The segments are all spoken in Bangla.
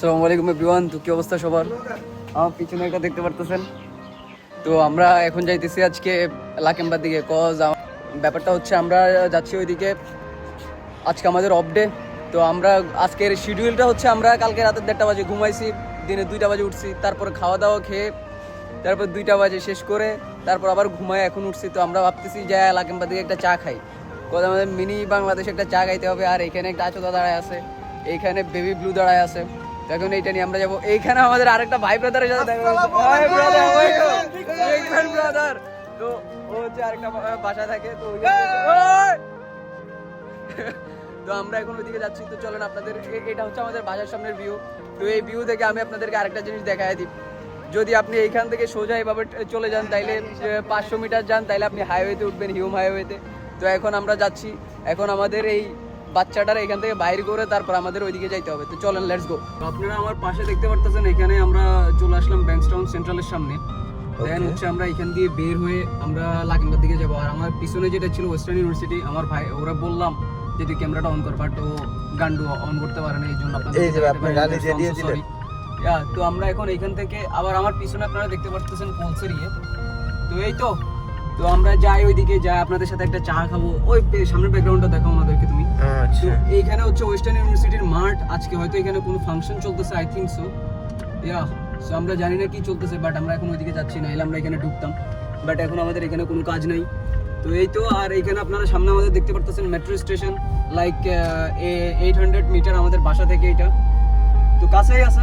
আসসালামু আলাইকুম এভরিওয়ান তো কি অবস্থা সবার? আমার পিছনে একটা দেখতে পারতেছেন। তো আমরা এখন যাইতেছি আজকে লাকেম্বার দিকে কজ ব্যাপারটা হচ্ছে আমরা যাচ্ছি ওইদিকে আজকে আমাদের অফ ডে তো আমরা আজকের শিডিউলটা হচ্ছে আমরা কালকে রাতের দেড়টা বাজে ঘুমাইছি, দিনে দুইটা বাজে উঠছি, তারপরে খাওয়া দাওয়া খেয়ে, তারপর দুইটা বাজে শেষ করে, তারপর আবার ঘুমায় এখন উঠছি। তো আমরা ভাবতেছি যে লাকেম্বার দিকে একটা চা খাই। কোথাও আমাদের মিনি বাংলাদেশে একটা চা খাইতে হবে, আর এখানে একটা আচোদা দাঁড়ায় আছে এইখানে বেবি ব্লু দাঁড়ায় আছে। এখন এইটা নিয়ে আমরা যাব। এইখানে আমাদের আরেকটা ভাই ব্রাদারের সাথে দেখা. Welcome, তো ও হচ্ছে আরেকটা বা- বাসায় থাকে তো! তো আমরা এখন ওইদিকে যাচ্ছি। তো চলেন আপনাদের এটা হচ্ছে আমাদের বাজার সামনের ভিউ তো এই ভিউ থেকে আমি আপনাদেরকে আরেকটা জিনিস দেখায় দিই। যদি আপনি এইখান থেকে সোজা এভাবে চলে যান তাইলে পাঁচশো মিটার যান তাইলে আপনি হাইওয়েতে উঠবেন হিউম হাইওয়েতে তো এখন আমরা যাচ্ছি। এখন আমাদের এই বাচ্চাটার এখান থেকে বাইর করে তারপর আমাদের ওইদিকে যাইতে হবে। তো চলেন লেটস গো আপনারা আমার পাশে দেখতে পারতেছেন এখানে আমরা চলে আসলাম ব্যাংকস্টাউন সেন্ট্রালের সামনে। দেন হচ্ছে আমরা এখান দিয়ে বের হয়ে আমরা লাকিমবার দিকে যাব। আর আমার পিছনে যেটা ছিল ওয়েস্টার্ন ইউনিভার্সিটি আমার ভাই ওরা বললাম যে তুই ক্যামেরাটা অন কর বাট ও গান্ডু অন করতে পারে না এই জন্য আপনাদের এই যে দেখাতে গালি দিয়ে দিয়ে দিলেন। sorry. তো আমরা এখন এখান থেকে আবার আমার পিছনে আপনারা দেখতে পারতেছেন পোলসের ইয়ে। তো এই তো তো আমরা যাই ওইদিকে যাই আপনাদের সাথে একটা চা খাব। ওই সামনের ব্যাকগ্রাউন্ডটা দেখো ওনাদেরকে তুমি। আচ্ছা। এইখানে হচ্ছে ওয়েস্টার্ন ইউনিভার্সিটির মাঠ। আজকে হয়তো এখানে কোনো ফাংশন চলতেছে I think so yeah so আমরা জানি না কি চলতেছে বাট আমরা এখন ওইদিকে যাচ্ছি না এলে আমরা এখানে ঢুকতাম। বাট এখন আমাদের এখানে কোনো কাজ নাই। তো এই তো আর এখানে আপনারা সামনে আমাদের দেখতে পারতেছেন metro station like eight hundred metre আমাদের বাসা থেকে এটা। তো কাছেই আছে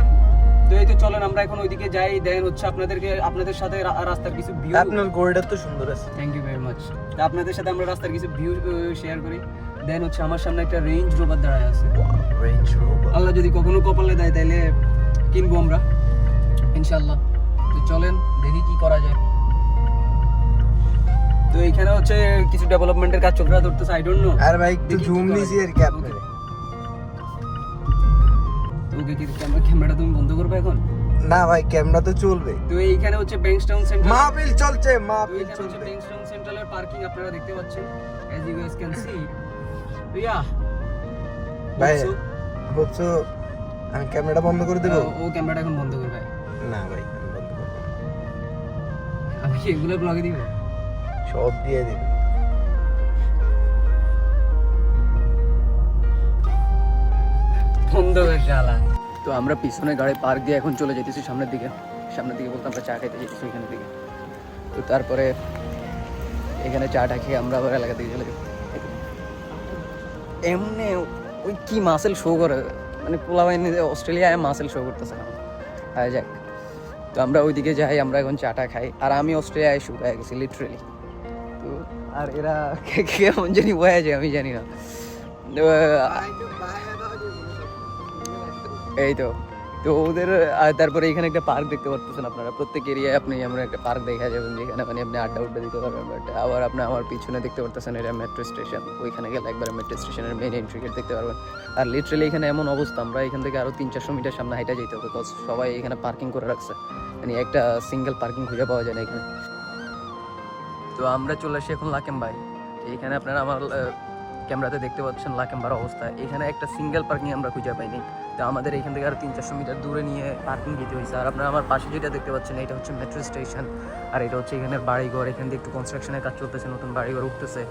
তো এই তো চলেন আমরা এখন ওইদিকে যাই। দেন হচ্ছে আপনাদেরকে আপনাদের সাথে রাস্তার কিছু ভিউ আপনার গোলটা তো সুন্দর আছে। থ্যাংক ইউ ভেরি মাচ তো আপনাদের সাথে আমরা রাস্তার কিছু ভিউ শেয়ার করি। দেন হচ্ছে আমার সামনে একটা রেঞ্জ রোভার দাঁড়ায় আছে। রেঞ্জ রোভার আল্লাহ যদি কখনো কপালে দেয় তাহলে কিনবো আমরা। ইনশাল্লাহ তো চলেন দেখি কি করা যায়। তো এখানে হচ্ছে কিছু ডেভেলপমেন্টের কাজ চলতে ধরতেছে আই ডোন্ট নো আর ভাই একটু জুম নিছি আর কি আপনি ওকে কি ক্যামেরা ক্যামেরাটা তুমি বন্ধ করবে এখন? না ভাই ক্যামেরা তো চলবে। তো এইখানে হচ্ছে ব্যাংকস্টাউন সেন্টার মাহফিল চলছে মাহফিল চলবে ব্যাংকস্টাউন সেন্ট্রালের পার্কিং আপনারা দেখতে পাচ্ছেন as you guys can see তো ইয়া ভাই হচ্ছে আমি ক্যামেরাটা বন্ধ করে দেবো? ও ক্যামেরাটা এখন বন্ধ করবে। না ভাই আমি বন্ধ করব না। আমি এগুলো ব্লগে দিব? সব দিয়ে দিবি। করে শালা তো আমরা পিছনে গাড়ি পার্ক দিয়ে এখন চলে যেতেছি সামনের দিকে। সামনের দিকে বলতে আমরা চা খাইতে যেতেছি এখানের দিকে। তো তারপরে এখানে চাটা খেয়ে আমরা আবার এলাকা দিকে চলে যাব এমনি ওই কি মাসেল শো করে? মানে পোলা বাহিনী অস্ট্রেলিয়ায় মাসেল শো করতেছে না। হ্যাঁ যাক তো আমরা ওইদিকে যাই, আমরা এখন চাটা খাই। আর আমি অস্ট্রেলিয়ায় শুকায় গেছি লিটারেলি তো আর এরা কেমন জানি বয়ে যায়, আমি জানি না। এই তো। তো ওদের তারপরে এখানে একটা পার্ক দেখতে পারতেছেন আপনারা। প্রত্যেক এরিয়ায় আপনি এমন একটা পার্ক দেখা যাবেন যেখানে মানে আপনি আড্ডা উড্ডা দিতে পারবেন। বাট আবার আপনি আমার পিছনে দেখতে পারতেছেন এটা মেট্রো স্টেশন ওইখানে গেলে একবার মেট্রো স্টেশনের মেন এন্ট্রি গেট দেখতে পারবেন। আর লিটারেলি এখানে এমন অবস্থা, আমরা এখান থেকে আরও তিন, চারশো মিটার সামনে হাইটা যেতে হবে। বিকজ সবাই এখানে পার্কিং করে রাখছে। মানে একটা সিঙ্গেল পার্কিং খুঁজে পাওয়া যায় না এখানে। তো আমরা চলে আসি এখন লাকেম্বাই এখানে আপনারা আমার ক্যামেরাতে দেখতে পাচ্ছেন লাকেম্বার অবস্থা। এখানে একটা সিঙ্গেল পার্কিং আমরা খুঁজে পাইনি। তো আমাদের এখান থেকে আরও তিন চারশো মিটার দূরে নিয়ে পার্কিং দিতে হয়েছে আর আপনারা আমার পাশে যেটা দেখতে পাচ্ছেন এটা হচ্ছে মেট্রো স্টেশন আর এটা হচ্ছে এখানে বাড়িঘর এখান দিয়ে একটু কনস্ট্রাকশনের কাজ চলতেছে নতুন বাড়িঘর উঠতেছে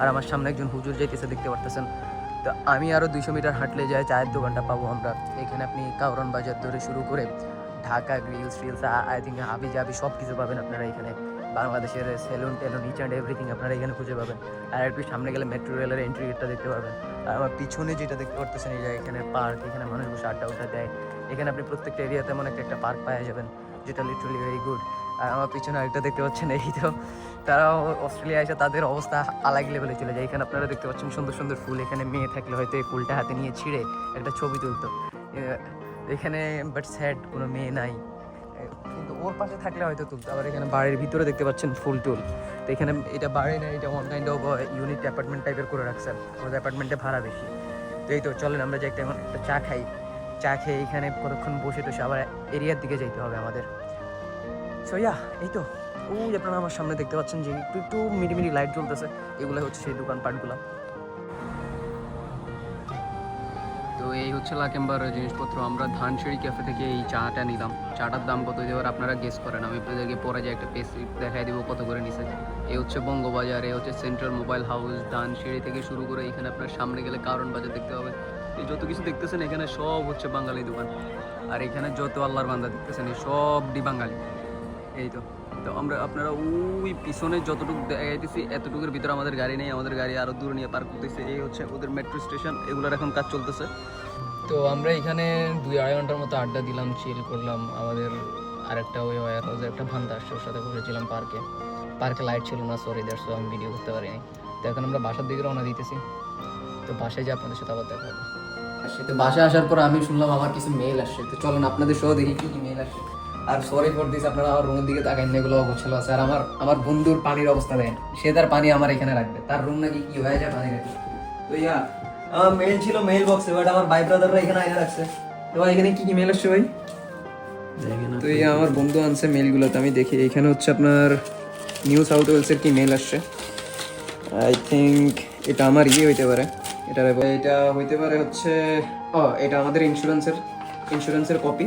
আর আমার সামনে একজন হুজুর যাইতেছে দেখতে পারতেছেন তো আমি আরও দুইশো মিটার হাঁটলে যাই চায়ের দোকানটা পাবো আমরা এখানে আপনি কাউরন বাজার ধরে শুরু করে ঢাকা গ্রিলস রিলস আই থিঙ্ক হাবি জাবি সব কিছু পাবেন আপনারা এখানে বাংলাদেশের সেলুন টেলুন ইচ অ্যান্ড এভরিথিং আপনারা এখানে খুঁজে পাবেন। আর একটু সামনে গেলে মেট্রো রেলের এন্ট্রি গেটটা দেখতে পাবেন। আর আমার পিছনে যেটা দেখতে পারতেছেন, এই যে এখানে পার্ক এখানে মানুষ বসে আড্ডা উঠা দেয়। এখানে আপনি প্রত্যেকটা এরিয়াতে মনে একটা একটা পার্ক পাওয়া যাবেন, যেটা লিটারালি ভেরি গুড আর আমার পিছনে আরেকটা দেখতে পাচ্ছেন, এই তো। তারা অস্ট্রেলিয়া এসে তাদের অবস্থা আলাগ লেভেলে চলে যায়। এখানে আপনারা দেখতে পাচ্ছেন সুন্দর সুন্দর ফুল। এখানে মেয়ে থাকলে হয়তো এই ফুলটা হাতে নিয়ে ছিঁড়ে একটা ছবি তুলতো। এখানে বাট স্যাড কোনো মেয়ে নাই। ওর পাশে থাকলে হয়তো তুলতো। আবার এখানে বাড়ির ভিতরে দেখতে পাচ্ছেন ফুল টুল। তো এখানে এটা বাড়ি না, এটা one kind of unit apartment টাইপের করে রাখছে। ওদের অ্যাপার্টমেন্টে ভাড়া বেশি। তো এই তো চলেন, আমরা যে একটা এখন একটা চা খাই। চা খেয়ে এখানে কতক্ষণ বসে টসে আবার এরিয়ার দিকে যাইতে হবে আমাদের। সো ইয়া এই তো। ওই আপনারা আমার সামনে দেখতে পাচ্ছেন যে একটু একটু মিডি লাইট জ্বলতেছে। এগুলো হচ্ছে সেই দোকানপাটগুলো এই হচ্ছে লাকেম্বার জিনিসপত্র। আমরা ধানসিঁড়ি ক্যাফে থেকে এই চাটা নিলাম। চাটার দাম কত এবার আপনারা গেস করেন। আমি আপনাদেরকে পরে যে একটা পেজ দেখাই দেবো কত করে নিছে। এই হচ্ছে বঙ্গবাজার, এই হচ্ছে সেন্ট্রাল মোবাইল হাউস ধানসিঁড়ি থেকে শুরু করে এখানে আপনার সামনে গেলে কারণ বাজার দেখতে হবে এই যত কিছু দেখতেছেন, এখানে সব হচ্ছে বাঙালি দোকান। আর এখানে যত আল্লাহর বান্দা দেখতেছেন, এই সবটি বাঙালি। এই তো। তো আমরা আপনারা ওই পিছনে যতটুকু দেখাইতেছি এতটুকুর ভিতরে আমাদের গাড়ি নেই আমাদের গাড়ি আরও দূরে নিয়ে পার্ক করতেছে। এই হচ্ছে ওদের মেট্রো স্টেশন এগুলোর এখন কাজ চলতেছে। তো আমরা এখানে দুই আড়াই ঘণ্টার মতো আড্ডা দিলাম চিল করলাম। আমাদের আরেকটা ওই ওয়ার হাউসে একটা ভান্তা আসছে ওর সাথে বসেছিলাম পার্কে। পার্কে লাইট ছিল না সরি দ্যাটস আমি ভিডিও করতে পারিনি। তো এখন আমরা বাসার দিকে রওনা দিতেছি। তো বাসায় যে আপনাদের সাথে আবার দেখা হবে। আসছে তো বাসায় আসার পর আমি শুনলাম আমার কিছু মেল আসছে। তো চলুন আপনাদের সহ দেখি কি কি মেল আসছে। আর সরি ফর দিস আপনারা আমার রুমের দিকে তাকাইন না, এগুলো অগোছাল আছে। আর আমার আমার বন্ধুর পানির অবস্থা দেখেন। সে তার পানি আমার এখানে রাখবে। তার রুম নাকি কি হয়ে যায় পানি রাখবে তো ইয়া আমার মেল ছিল মেল বক্সে বাট আমার ভাই ব্রাদাররা এখানে আইনা রাখছে। তো ভাই এখানে কি কি মেল আসছে ভাই? তো এই আমার বন্ধু আনছে মেলগুলো তো আমি দেখি। এখানে হচ্ছে আপনার নিউ সাউথ ওয়েলসের কি মেল আসছে। আই থিঙ্ক এটা আমার ইয়ে হইতে পারে। এটা এটা হইতে পারে হচ্ছে ও এটা আমাদের ইন্স্যুরেন্সের ইন্স্যুরেন্সের কপি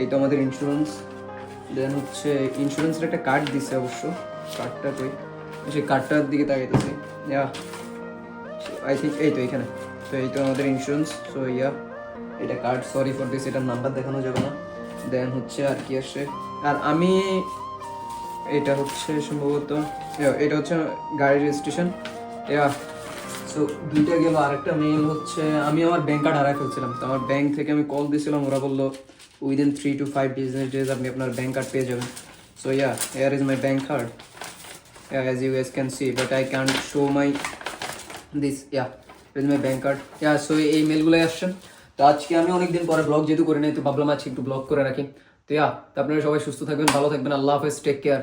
এই তো আমাদের ইন্স্যুরেন্স দেন হচ্ছে ইন্স্যুরেন্সের একটা কার্ড দিছে অবশ্য কার্ডটা কই সেই কার্ডটার দিকে তাকাইতেছি। ইয়া আই থিঙ্ক এই তো এখানে। তো এই তো আমাদের ইন্স্যুরেন্স সো ইয়া, এটা কার্ড সরি ফর দিস এটার নাম্বার দেখানো যাবে না। দেন হচ্ছে আর কি আসে। আর আমি, এটা হচ্ছে সম্ভবত এটা হচ্ছে গাড়ির রেজিস্ট্রেশন ইয়া সো দুইটা গেল। আরেকটা মেইল হচ্ছে, আমি আমার ব্যাংক কার্ড হারাই ফেলছিলাম। তো আমার ব্যাংক থেকে আমি কল দিয়েছিলাম ওরা বলল within three two five business days আপনি আপনার ব্যাঙ্ক কার্ড পেয়ে যাবেন। So yeah here is my bank card as you guys can see, but I can't my this, yeah this is my bank card. Yeah, so, এই মেলগুলোই আসছেন তো আজকে আমি অনেকদিন পরে ব্লগ যেহেতু করে নাই, তো ভাবলাম আজকে একটু ব্লগ করে রাখি। তো ইয়া তো আপনারা সবাই সুস্থ থাকবেন, ভালো থাকবেন, আল্লাহ হাফেজ টেক কেয়ার